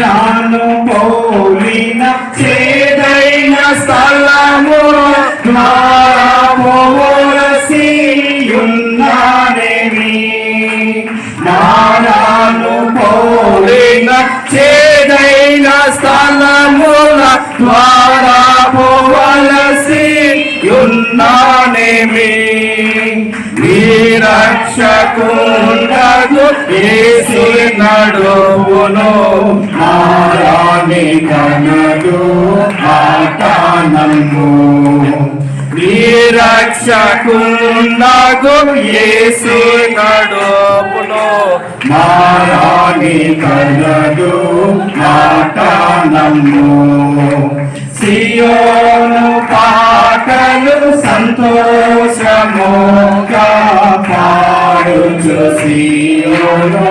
రాను పోలిన చేదైన స్థలము. ద్వారమోలసి నారాను పోలిన చేదైన స్థలముల ద్వారా పోవలసి ఉన్నానేమి వీరక్షకుండదు నడువును కనదు ఆటానము వీరక్షకుండగు యేసు నడుపును. నారాని కనదు ఆటానము సియోను పాటలు సంతోషముగా పాడుచు సియోను.